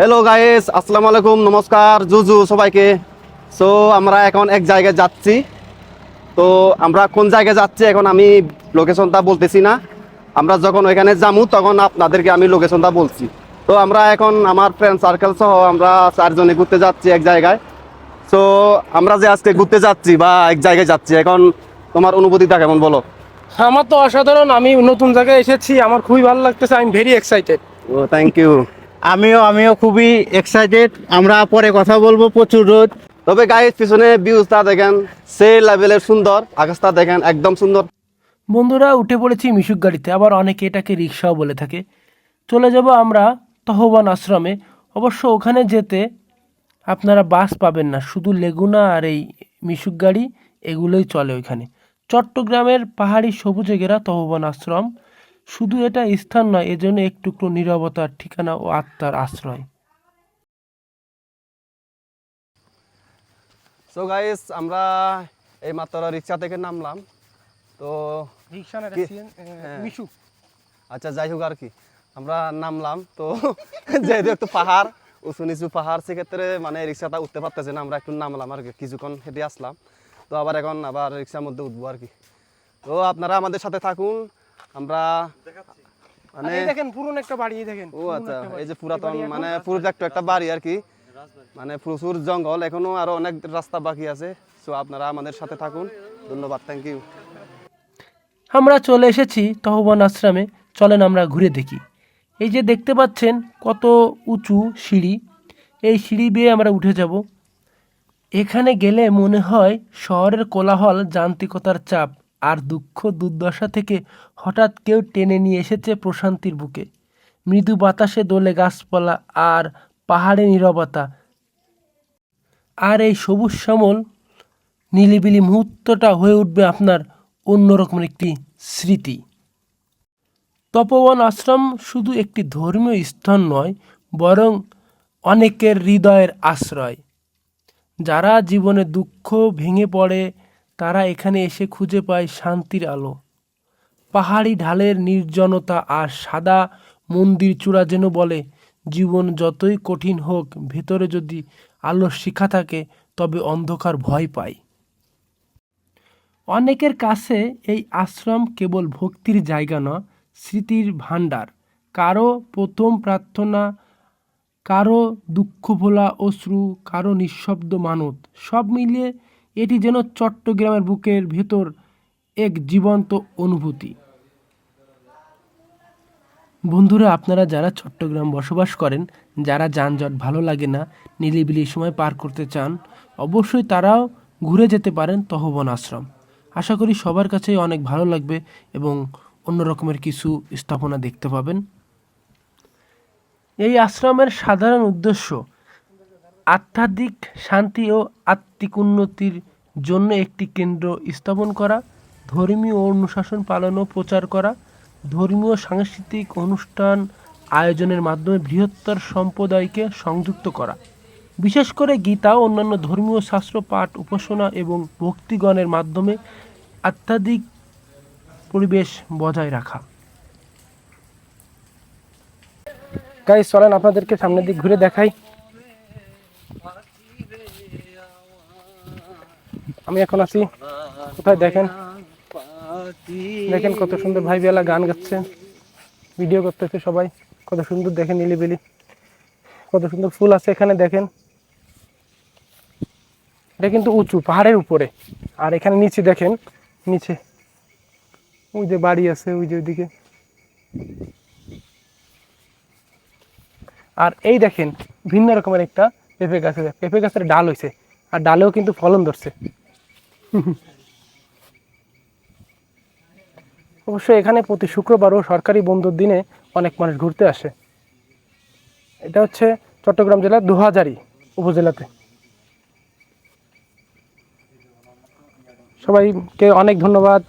Hello guys আসসালামু আলাইকুম নমস্কার জুজু সবাইকে। সো আমরা এখন এক জায়গায় যাচ্ছি। তো আমরা কোন জায়গায় যাচ্ছি? এখন আমি লোকেশনটা বলতেছি না। আমরা যখন ওইখানে যাব তখন আপনাদেরকে আমি লোকেশনটা বলছি। তো আমরা এখন আমার ফ্রেন্ড সার্কেল সহ আমরা চারজনে ঘুরতে যাচ্ছি এক জায়গায়। সো আমরা যে আজকে ঘুরতে যাচ্ছি বা এক জায়গায় যাচ্ছি এখন তোমার অনুভূতিটা কেমন বলো? আমার তো অসাধারণ। আমি নতুন জায়গায় এসেছি। আমার খুবই ভালো লাগতেছে। আমি ভেরি এক্সাইটেড ও থ্যাংক ইউ আমিও আমিও খুবই এক্সাইটেড আমরা পরে কথা বলব প্রচুর রোদ। তবে গাইস পিছনে ভিউজটা দেখেন সে লেভেলের সুন্দর আকাশটা দেখেন একদম সুন্দর। বন্ধুরা উঠে পড়েছি মিশুক গাড়িতে। আবার অনেকে এটাকে রিক্সাও বলে থাকে। চলে যাব আমরা তহবান আশ্রমে। অবশ্য ওখানে যেতে আপনারা বাস পাবেন না। শুধু লেগুনা আর এই মিশুক গাড়ি এগুলোই চলে ওইখানে। চট্টগ্রামের পাহাড়ি সবুজে ঘেরা তহবান আশ্রম। শুধু এটা স্থান নয় এজন্য একটু একটু নিরবতার ঠিকানা ও আত্মার আশ্রয়। সো গাইস আমরা এই মাত্র রিক্সা থেকে নামলাম। তো রিক্সা না? হ্যাঁ। মিশু। আচ্ছা যাই হোক আর কি। আমরা নামলাম তো যেহেতু একটু পাহাড় উঁচু নিচু পাহাড় সেক্ষেত্রে মানে রিক্সাটা উঠতে পারতেছে না আমরা একটু নামলাম আর কি কিছুক্ষণ হেঁটে আসলাম। তো আবার এখন আবার রিক্সার মধ্যে উঠবো আর কি। তো আপনারা আমাদের সাথে থাকুন আমরা মানে দেখেন পুরনো একটা বাড়ি দেখেন ও আচ্ছা এই যে পুরাতন মানে পুরো একটা একটা বাড়ি আর কি। মানে প্রচুর জঙ্গল এখনও আরও অনেক রাস্তা বাকি আছে। সো আপনারা আমাদের সাথে থাকুন। ধন্যবাদ থ্যাংক ইউ আমরা চলে এসেছি তহবান আশ্রমে। চলেন আমরা ঘুরে দেখি। এই যে দেখতে পাচ্ছেন কত উঁচু সিঁড়ি। এই সিঁড়ি বেয়ে আমরা উঠে যাব। এখানে গেলে মনে হয় শহরের কোলাহল যান্ত্রিকতার চাপ। আর দুঃখ দুর্দশা থেকে হঠাৎ কেউ টেনে নিয়ে এসেছে প্রশান্তির বুকে। মৃদু বাতাসে দোলে গাছপালা আর পাহাড়ে নিরবতা। আর এই সবুজ শ্যামল, নিলিবিলি মুহূর্তটা হয়ে উঠবে আপনার অন্যরকম একটি স্মৃতি। তপবন আশ্রম শুধু একটি ধর্মীয় স্থান নয়, বরং অনেকের হৃদয়ের আশ্রয়। যারা জীবনে দুঃখ ভেঙে পড়ে তারা এখানে এসে খুঁজে পায় শান্তির আলো। পাহাড়ি ঢালের নির্জনতা আর সাদা মন্দির চূড়া যেন বলে, জীবন যতই কঠিন হোক, ভেতরে যদি আলোর শিখা থাকে, তবে অন্ধকার ভয় পায় অনেকের কাছে এই আশ্রম কেবল ভক্তির জায়গা নয় স্মৃতির ভাণ্ডার। কারও প্রথম প্রার্থনা, কারও দুঃখ ভোলা অশ্রু, কারও নিঃশব্দ মানত, সব মিলিয়ে এটি যেন চট্টগ্রামের বুকের ভেতর এক জীবন্ত অনুভূতি। বন্ধুরা, আপনারা যারা চট্টগ্রাম বসবাস করেন, যারা যানজট ভালো লাগে না, নিলিবিলি সময় পার করতে চান, অবশ্যই তারাও ঘুরে যেতে পারেন তহবন আশ্রম। আশা করি সবার কাছেই অনেক ভালো লাগবে এবং অন্য রকমের কিছু স্থাপনা দেখতে পাবেন। এই আশ্রমের সাধারণ উদ্দেশ্য আধ্যাত্মিক শান্তি ও আত্মিক উন্নতির জন্য একটি কেন্দ্র স্থাপন করা, ধর্মীয় অনুশাসন পালন ও প্রচার করা, ধর্মীয় সাংস্কৃতিক অনুষ্ঠান আয়োজনের মাধ্যমে বৃহত্তর সম্প্রদায়কে সংযুক্ত করা। বিশেষ করে গীতা ও অন্যান্য ধর্মীয় শাস্ত্র, পাঠ, উপাসনা এবং ভক্তিগণের মাধ্যমে আধ্যাত্মিক পরিবেশ বজায় রাখা। গাইস, চলেন আপনাদেরকে সামনের দিক ঘুরে দেখাই। আমি এখন আছি। কোথায় দেখেন? দেখেন কত সুন্দর ভাই বেলা গান গাচ্ছে। ভিডিও করতেছে সবাই। কত সুন্দর দেখেন নিলিবিলি কত সুন্দর ফুল আছে এখানে দেখেন। এটা কিন্তু উঁচু, পাহাড়ের উপরে। আর এখানে নিচে দেখেন, নিচে। ওই যে বাড়ি আছে, ওই যে ওইদিকে। আর এই দেখেন, ভিন্ন রকমের একটা পেঁপে গাছ পেঁপে গাছের ডাল হয়েছে আর ডালেও কিন্তু ফলন ধরছে। অবশ্য এখানে প্রতি শুক্রবারও সরকারি বন্ধুর দিনে অনেক মানুষ ঘুরতে আসে। এটা হচ্ছে চট্টগ্রাম জেলার দুহাজারি উপজেলাতে। সবাইকে অনেক ধন্যবাদ।